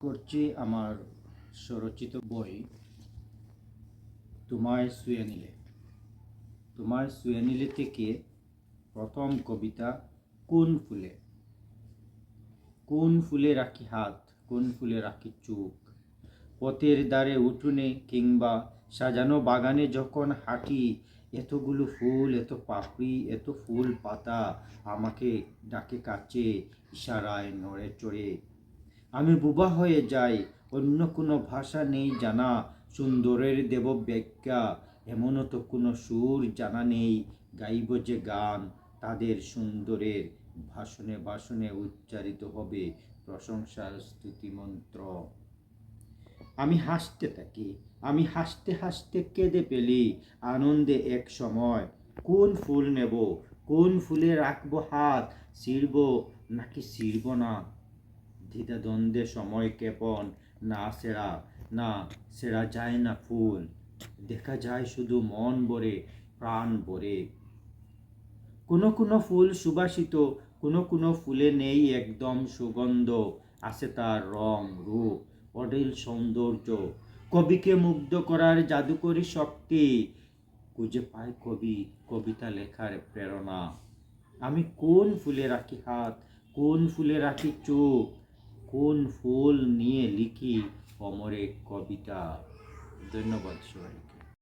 করছি আমার স্বরচিত বই, তোমায় শুয়ে নিলে। তোমায় শুয়ে নিলে থেকে প্রথম কবিতা কোন ফুলে? কোন ফুলে রাখি হাত, কোন ফুলে রাখি চোখ? পথের দ্বারে উঠোনে কিংবা সাজানো বাগানে যখন হাঁটি, এতগুলো ফুল, এত পাপড়ি, এত ফুল পাতা আমাকে ডাকে কাছে ইশারায় নড়ে চড়ে। আমি বুবা হয়ে যাই, অন্য কোনো ভাষা নেই জানা। সুন্দরের দেব ব্যাখ্যা এমনও তো কোনো সুর জানা নেই। গাইব যে গান, তাদের সুন্দরের ভাষণে ভাষণে উচ্চারিত হবে প্রশংসার স্তুতি মন্ত্র আমি হাসতে থাকি, আমি হাসতে হাসতে কেঁদে পেলি আনন্দে এক সময় কোন ফুল নেব, কোন ফুলে রাখব হাত, ছিড়ব নাকি ছিড়ব না? দ্বিধাদ্বন্দ্বে সময় কেপন না সেরা না সেরা যায় না ফুল। দেখা যায় শুধু মন ভরে, প্রাণ ভরে। কোনো কোনো ফুল সুবাসিত, কোনো কোনো ফুলে নেই একদম সুগন্ধ আছে তার রং, রূপ অডিল সৌন্দর্য। কবিকে মুগ্ধ করার জাদুকরী শক্তি খুঁজে পায় কবি, কবিতা লেখার প্রেরণা। আমি কোন ফুলে রাখি হাত, কোন ফুলে রাখি চোখ কোন ফুল নিয়ে লিখি অমরে কবিতা? ধন্যবাদ সবাইকে।